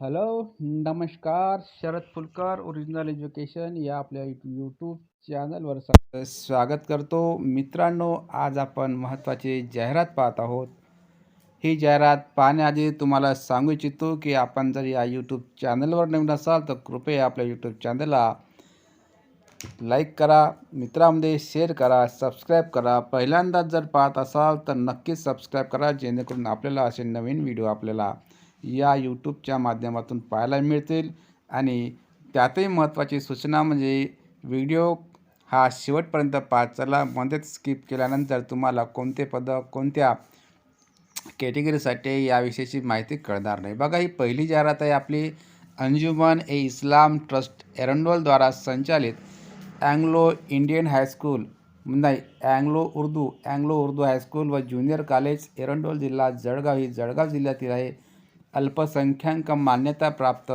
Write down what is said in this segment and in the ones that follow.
Hello नमस्कार Sharad Phulkar original education या आपल्या यूट्यूब चॅनलवर स्वागत करतो. मित्रांनो आज आपण महत्त्वाची जाहिरात पाहत आहोत. ही जाहिरात पाहण्याआधी तुम्हाला सांगू इच्छितो की आपण जर या यूट्यूब चॅनलवर नवीन असाल तर कृपया आपल्या यूट्यूब चॅनलला लाईक करा मित्रांमध्ये शेअर करा सबस्क्राईब करा. पहिल्यांदाच जर पाहत असाल तर नक्कीच सबस्क्राईब करा जेणेकरून आपल्याला असे नवीन व्हिडिओ आपल्याला या यूट्यूबच्या माध्यमातून पाहायला मिळतील. आणि त्यातही महत्त्वाची सूचना म्हणजे व्हिडिओ हा शेवटपर्यंत पाहत चला मध्येच स्किप केल्यानंतर तुम्हाला कोणते पद कोणत्या कॅटेगरीसाठी याविषयीची माहिती कळणार नाही. बघा ही पहिली जाहिरात आहे आपली अंजुमन ए इस्लाम ट्रस्ट एरंडोलद्वारा संचालित अँग्लो इंडियन हायस्कूल नाही Anglo Urdu Anglo Urdu high school व ज्युनियर कॉलेज एरंडोल जिल्हा जळगाव ही जळगाव जिल्ह्यातील आहे. अल्पसंख्याक मान्यता प्राप्त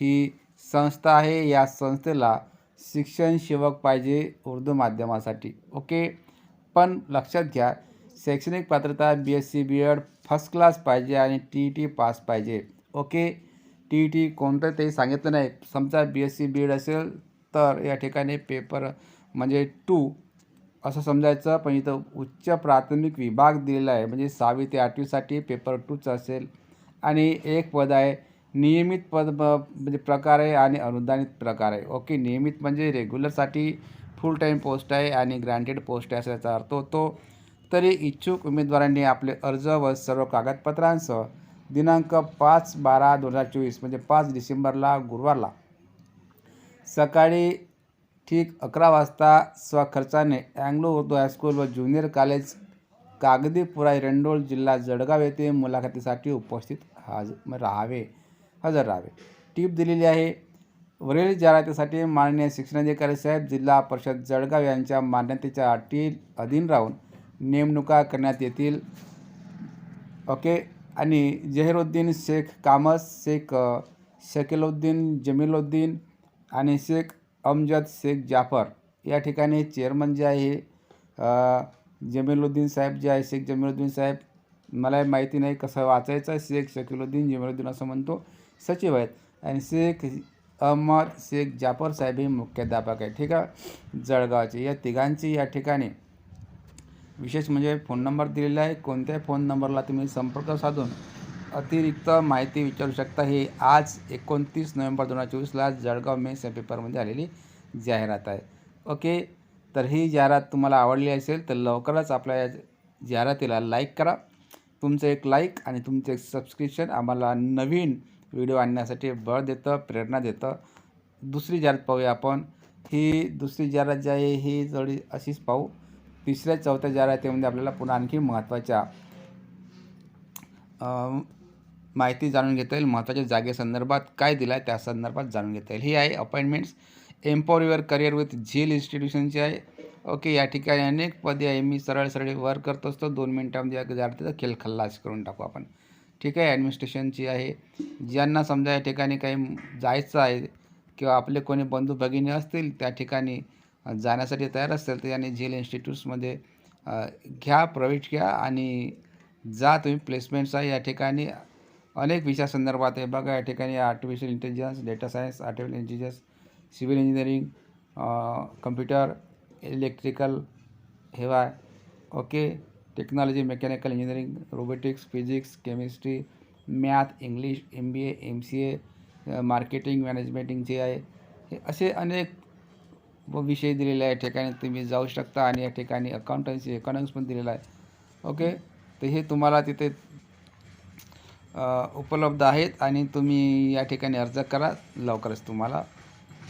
ही संस्था आहे. या संस्थेला शिक्षण सेवक पाहिजे उर्दू माध्यमासाठी. ओके? पण लक्षात घ्या शैक्षणिक पात्रता B S C B Ed first class पाहिजे आणि टी ई टी पास पाहिजे. ओके? टी ई टी कोणतं ते सांगितलं नाही. समजा B S C B Ed असेल तर या ठिकाणी पेपर म्हणजे टू असं समजायचं. पण इथं उच्च प्राथमिक विभाग दिलेला आहे. म्हणजे सहावी ते आठवीसाठी पेपर टूचं असेल. आणि एक पद आहे नियमित पद म्हणजे प्रकार आहे आणि अनुदानित प्रकार आहे. ओके नियमित म्हणजे रेग्युलरसाठी फुल टाईम पोस्ट आहे आणि ग्रँटेड पोस्ट आहे असल्याचा अर्थ होतो. तरी इच्छुक उमेदवारांनी आपले अर्ज व सर्व कागदपत्रांसह दिनांक पाच बारा दोन हजार चोवीस म्हणजे पाच डिसेंबरला गुरुवारला सकाळी ठीक अकरा वाजता स्वखर्चाने अँग्लो उर्दू हायस्कूल व ज्युनियर कॉलेज कागदीपुरा रेंडोळ जिल्हा जळगाव येथे मुलाखतीसाठी उपस्थित हाज राहावे हजर राहावे. टीप दिलेली आहे वरील जाहिरातीसाठी माननीय शिक्षणाधिकारी साहेब जिल्हा परिषद जळगाव यांच्या मान्यतेच्या अटी अधीन राहून नेमणुका करण्यात येतील. ओके आणि जहिरुद्दीन शेख कामस शेख शकिलुद्दीन जमिलुद्दीन जमीलुद्दीन आणि शेख अमजद शेख जाफर या ठिकाणी चेअरमन जे आहे जमिलुद्दीन जमीलुद्दीन साहेब जे आहे शेख जमीलुद्दीन साहेब मला माहिती नाही कसं वाचायचं शेख शकीलुद्दीन जिमरुद्दीन असं म्हणतो. सचिव आहेत. आणि शेख अहमद शेख जाफर साहेब हे मुख्याध्यापक आहेत. ठीक आहे? जळगावचे. या तिघांची या ठिकाणी विशेष म्हणजे फोन नंबर दिलेला आहे. कोणत्याही फोन नंबरला तुम्ही संपर्क साधून अतिरिक्त माहिती विचारू शकता. हे आज एकोणतीस नोव्हेंबर दोन हजार चोवीसला जळगाव मेन्स या पेपरमध्ये आलेली जाहिरात आहे. ओके? तर ही जाहिरात तुम्हाला आवडली असेल तर लवकरच आपल्या या जाहिरातीला लाईक करा. तुमचं एक लाईक आणि तुमचं एक सबस्क्रिप्शन आम्हाला नवीन व्हिडिओ आणण्यासाठी बळ देतं प्रेरणा देतं. दुसरी जाहिरात पाहूया आपण. ही दुसरी जाहिरात जी आहे ही थोडी अशीच पाहू. तिसऱ्या चौथ्या जाहिरातीमध्ये आपल्याला पुन्हा आणखी महत्त्वाच्या माहिती जाणून घेता येईल. महत्त्वाच्या जागेसंदर्भात काय दिलं आहे त्या संदर्भात जाणून घेता येईल. ही आहे appointments empower your career with Zeal इन्स्टिट्यूशनची आहे. ओके या ठिकाणी अनेक पदे आहे. मी सरळ सरळ वर करत असतो. दोन मिनटामध्ये या जाहिरातीचा खेळ खल्लास करून टाकू आपण. ठीक आहे ॲडमिनिस्ट्रेशनची आहे. ज्यांना समजा या ठिकाणी काही जायचं आहे किंवा आपले कोणी बंधू भगिनी असतील त्या ठिकाणी जाण्यासाठी तयार असतील तर यांनी झेल इन्स्टिट्यूट्समध्ये घ्या प्रवेश घ्या आणि जा. तुम्ही प्लेसमेंट्स आहे या ठिकाणी. अनेक विषयासंदर्भात आहे. बघा या ठिकाणी artificial intelligence data science artificial intelligence civil engineering computer electrical हेवा okay technology mechanical engineering robotics physics chemistry math English M B A M C A marketing managementing जे आहे हे असे अनेक व विषय दिलेले आहे ठिकाणी तुम्ही जाऊ शकता आणि या ठिकाणी अकाउंटन्सी इकॉनॉमिक्स पण दिलेला आहे. ओके? तर हे तुम्हाला तिथे उपलब्ध आहेत आणि तुम्ही या ठिकाणी अर्ज करा. लवकरच तुम्हाला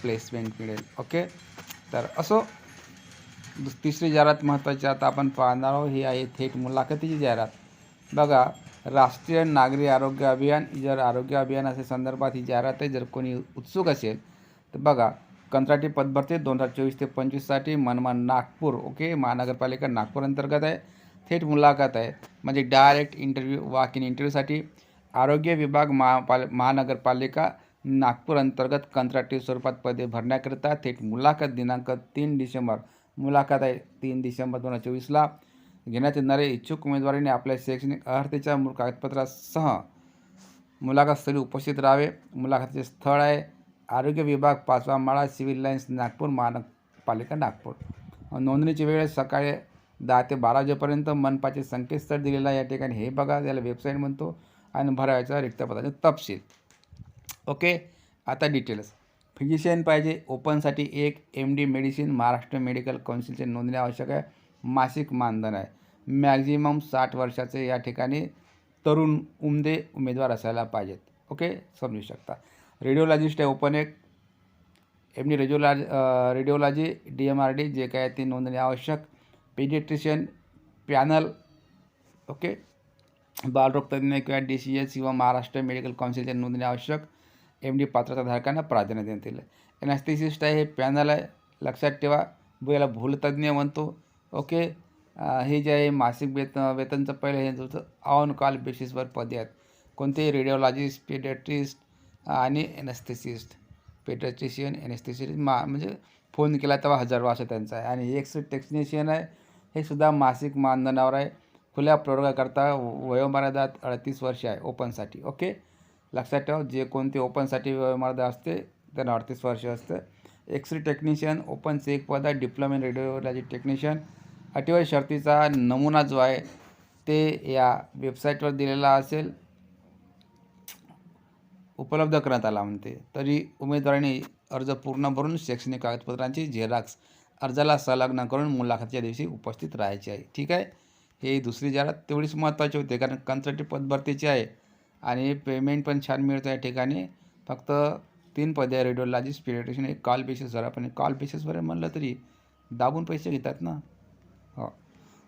प्लेसमेंट मिळेल. ओके? तर असो. तिसरी जाहिरात महत्त्वाची आता आपण पाहणार आहोत. ही आहे थेट मुलाखतीची जाहिरात. बघा राष्ट्रीय नागरी आरोग्य अभियान जर आरोग्य अभियानाच्या संदर्भात ही जाहिरात आहे जर कोणी उत्सुक असेल तर बघा कंत्राटी पदभरती दोन हजार चोवीस ते पंचवीससाठी मनमान नागपूर ओके महानगरपालिका नागपूर अंतर्गत आहे. थेट मुलाखत आहे. म्हणजे डायरेक्ट इंटरव्ह्यू वॉक इन इंटरव्ह्यूसाठी आरोग्य विभाग महापाल महानगरपालिका नागपूर अंतर्गत कंत्राटी स्वरूपात पदे भरण्याकरिता थेट मुलाखत दिनांक तीन डिसेंबर मुलाखत आहे तीन डिसेंबर दोन हजार चोवीसला. घेण्यात येणारे इच्छुक उमेदवारीने आपल्या शैक्षणिक अर्हतेच्या मूळ कागदपत्रासह मुलाखतस्थळी उपस्थित राहावे. मुलाखतीचे स्थळ आहे आरोग्य विभाग पाचवा माळा सिव्हिल लाईन्स नागपूर महानगरपालिका नागपूर. नोंदणीची वेळ सकाळी दहा ते बारा वाजेपर्यंत. मनपाचे संकेतस्थळ दिलेलं आहे या ठिकाणी. हे बघा याला वेबसाईट म्हणतो आणि भरायचा रिक्त पदाचे तपशील. ओके आता डिटेल्स फिजिशियन पाहिजे. ओपनसाठी एक M D medicine Maharashtra medical काउन्सिलचे नोंदणी आवश्यक आहे. मासिक मानधन आहे. मॅक्झिमम साठ वर्षाचे या ठिकाणी तरुण उमदे उमेदवार असायला पाहिजेत. ओके? समजू शकता. रेडिओलॉजिस्ट आहे ओपन एक. M D रेडिओलॉज radiology D M R D जे काय आहे ते नोंदणी आवश्यक. Paediatrician panel okay? बालरोगतज्ञ किंवा डी सी एस किंवा महाराष्ट्र मेडिकल काउन्सिलचे नोंदणी आवश्यक. एम डी पात्रताधारकांना प्राधान्य देण्यात येईल. एनॅस्थेसिस्ट आहे हे पॅनल आहे लक्षात ठेवा याला भूलतज्ञ म्हणतो. ओके? हे जे आहे मासिक वेत वेतनचं पहिलं हे तुमचं ऑन कॉल बेसिसवर पदे आहेत कोणते रेडिओलॉजिस्ट पेडियाट्रिस्ट आणि एनॅस्थेसिस्ट पेडियाट्रिशियन एनॅस्थेसिस्ट मा म्हणजे फोन केला तेव्हा हजार असं त्यांचा आहे. आणि एक्स टेक्निशियन आहे हे सुद्धा मासिक मानधनावर आहे. खुल्या प्रयोगाकरता वयोमर्यादात अडतीस वर्ष आहे ओपनसाठी ओके? लक्षात ठेवा जे कोणते ओपनसाठी वयोमर्यादा असते त्यांना अडतीस वर्ष असतं. एक्सरे टेक्निशियन ओपनचे एक पद आहे डिप्लोमा इन रेडिओलॉजी टेक्निशियन अटीवर शर्तीचा नमुना जो आहे ते या वेबसाईटवर दिलेला असेल. उपलब्ध करण्यात आला म्हणते. तरी उमेदवारांनी अर्ज पूर्ण भरून शैक्षणिक कागदपत्रांची झेरॉक्स अर्जाला संलग्न करून मुलाखतीच्या दिवशी उपस्थित राहायचे आहे. ठीक आहे? हे दुसरी जाहिरात तेवढीच महत्त्वाची होते कारण कंत्राटी पदभरतीची आहे. आणि पेमेंट पण छान मिळतं या ठिकाणी. फक्त तीन पदे आहे रेडिओलॉजिस्ट पिरियटेशन एक कॉल बेसिसवर पण कॉल बेसिसवर म्हणलं तरी दाबून पैसे घेतात ना. हो.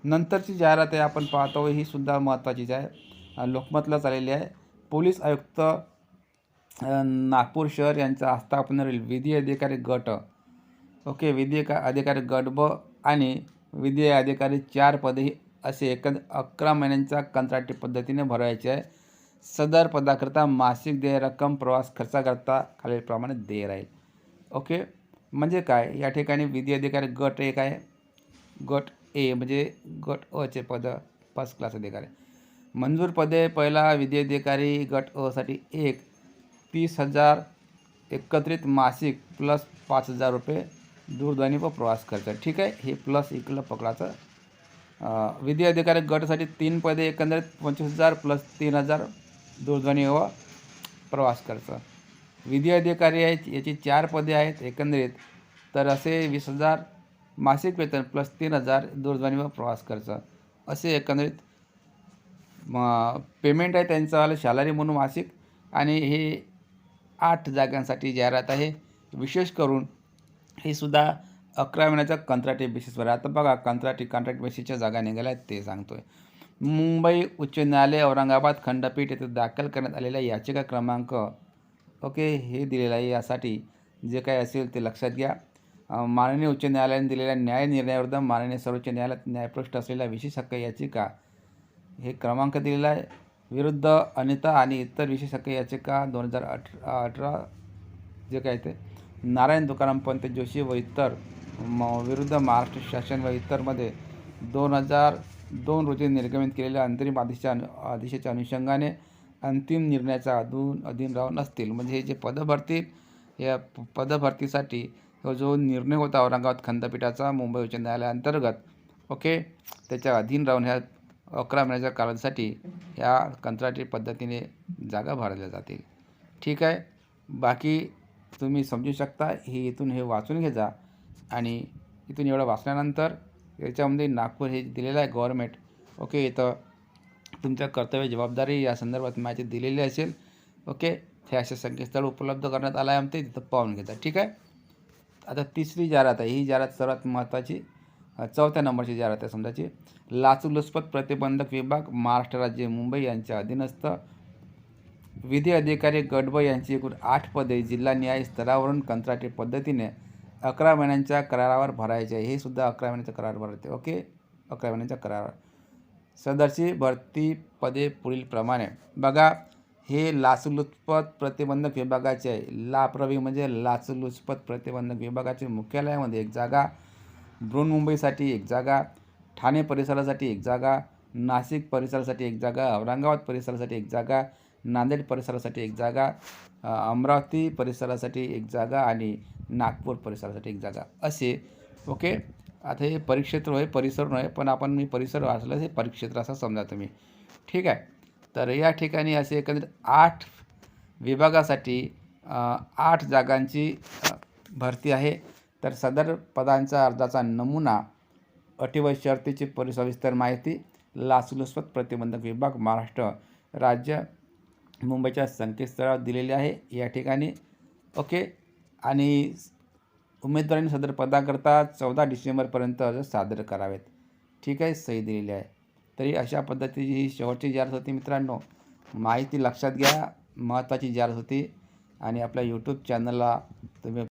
नंतरची जाहिरात आहे आपण पाहतो ही सुद्धा महत्त्वाचीच आहे. लोकमतला आलेली आहे. पोलीस आयुक्त नागपूर शहर यांचा आस्थापनेवरील विधी अधिकारी गट. ओके विधी अधिकारी गट ब आणि विधी अधिकारी चार पदे ही असे एकंद अकरा महिन्यांचा कंत्राटी पद्धतीने भरायचे आहे. सदर पदाकरता मासिक देय रक्कम प्रवास खर्चाकरता खालीलप्रमाणे देय राहील. ओके? म्हणजे काय? या ठिकाणी विधी अधिकारी गट एक आहे. गट ए म्हणजे गट अचे पद फर्स्ट क्लास अधिकारी. मंजूर पदे पहिला विधी अधिकारी गट असाठी एक. तीस हजार एकत्रित मासिक प्लस पाच हजार रुपये दूरध्वनी व प्रवास खर्च. ठीक आहे? हे प्लस इकडलं पकडाचं. विधी अधिकारी गटासाठी तीन पदे एकंदरीत पंचवीस हजार प्लस तीन हजार दूरध्वनीवर प्रवास करतं विधी अधिकारी आहेत याची चार पदे आहेत एकंदरीत. तर असे वीस हजार मासिक वेतन प्लस तीन हजार दूरध्वनीवर प्रवास खर्च. असे एकंदरीत म पेमेंट आहे त्यांचं आलं सॅलरी म्हणून मासिक आणि हे आठ जागांसाठी जाहिरात आहे. विशेष करून हे सुद्धा अकरा महिन्याच्या कंत्राटी बेसिसवर. आहे आता बघा कंत्राटी कॉन्ट्रॅक्ट बेसिसच्या जागा निघाल्या आहेत ते आहे मुंबई उच्च न्यायालय औरंगाबाद खंडपीठ येथे दाखल करण्यात आलेल्या याचिका क्रमांक ओके हे दिलेलं आहे. यासाठी जे काही असेल ते लक्षात घ्या. माननीय उच्च न्यायालयाने दिलेल्या न्याय निर्णयाविरुद्ध माननीय सर्वोच्च न्यायालयात न्यायपृष्ठ असलेल्या विशेष हक्क याचिका हे क्रमांक दिलेला आहे. विरुद्ध अनिता आणि इतर विशेष हक्क याचिका दोन हजार अठरा अठरा जे काय ते नारायण तुकाराम पंत जोशी व इतर म विरुद्ध महाराष्ट्र शासन व इतरमध्ये दोन हजार दोन रोजी निर्गमित केलेल्या अंतरिम आदेशाच्या अनु आदेशाच्या अनुषंगाने अंतिम निर्णयाचा अधून अधीन राहून असतील म्हणजे हे जे पदं भरतील या पदभरतीसाठी तो जो निर्णय होता औरंगाबाद खंडपीठाचा मुंबई उच्च न्यायालयाअंतर्गत ओके? त्याच्या अधीन राहून ह्या अकरा महिन्याच्या कालावधीसाठी ह्या कंत्राटी पद्धतीने जागा भरल्या जातील. ठीक आहे? बाकी तुम्ही समजू शकता हे इथून हे वाचून घेजा आणि इथून एवढं वाचल्यानंतर याच्यामध्ये नागपूर हे दिलेलं आहे गव्हर्मेंट ओके इथं तुमच्या कर्तव्य जबाबदारी या संदर्भात माहिती दिलेली असेल. ओके हे असे संकेतस्थळ उपलब्ध करण्यात आलं आहे आमचे तिथं पाहून घेतात ठीक आहे? आता तिसरी जाहिरात आहे. ही जाहिरात सर्वात महत्त्वाची चौथ्या नंबरची जाहिरात आहे समजाची लाचलुचपत प्रतिबंधक विभाग महाराष्ट्र राज्य मुंबई यांच्या अधीनस्थ. विधी अधिकारी गडब यांची एकूण आठ पदे जिल्हा न्याय स्तरावरून कंत्राटी पद्धतीने अकरा महिन्यांच्या करारावर भरायचे आहे. हे सुद्धा अकरा महिन्याच्या करार भरते ओके? अकरा महिन्यांच्या करारावर. सदरची भरती पदे पुढीलप्रमाणे बघा हे लाचलुचपत प्रतिबंधक विभागाचे आहे. लाप्रवी म्हणजे लाचलुचपत प्रतिबंधक विभागाचे मुख्यालयामध्ये एक जागा बृहन्मुंबईसाठी एक जागा ठाणे परिसरासाठी एक जागा नाशिक परिसरासाठी एक जागा औरंगाबाद परिसरासाठी एक जागा नांदेड परिसरासाठी एक जागा अमरावती परिसरासाठी एक जागा आणि नागपूर परिसरासाठी एक जागा असे. ओके? आता हे परिक्षेत्र होय परिसर नव्हे पण आपण मी परिसर वाचलं हे परिक्षेत्र असं समजा तुम्ही. ठीक आहे? तर या ठिकाणी असे एकंदरीत आठ विभागासाठी आठ जागांची भरती आहे. तर सदर पदांचा अर्जाचा नमुना अटी व शर्तीची परिसविस्तर माहिती लाचलुचपत प्रतिबंधक विभाग महाराष्ट्र राज्य मुंबईच्या संकेतस्थळावर दिलेली आहे. या ठिकाणी ओके. आणि उमेदवारांनी सदर पदाकरता चौदा डिसेंबरपर्यंत अर्ज सादर करावेत. ठीक आहे सही दिलेली आहे. तरी अशा पद्धतीची ही शेवटची जाहिरात होती मित्रांनो. माहिती लक्षात घ्या. महत्त्वाची जाहिरात होती. आणि आपल्या यूट्यूब चॅनलला तुम्ही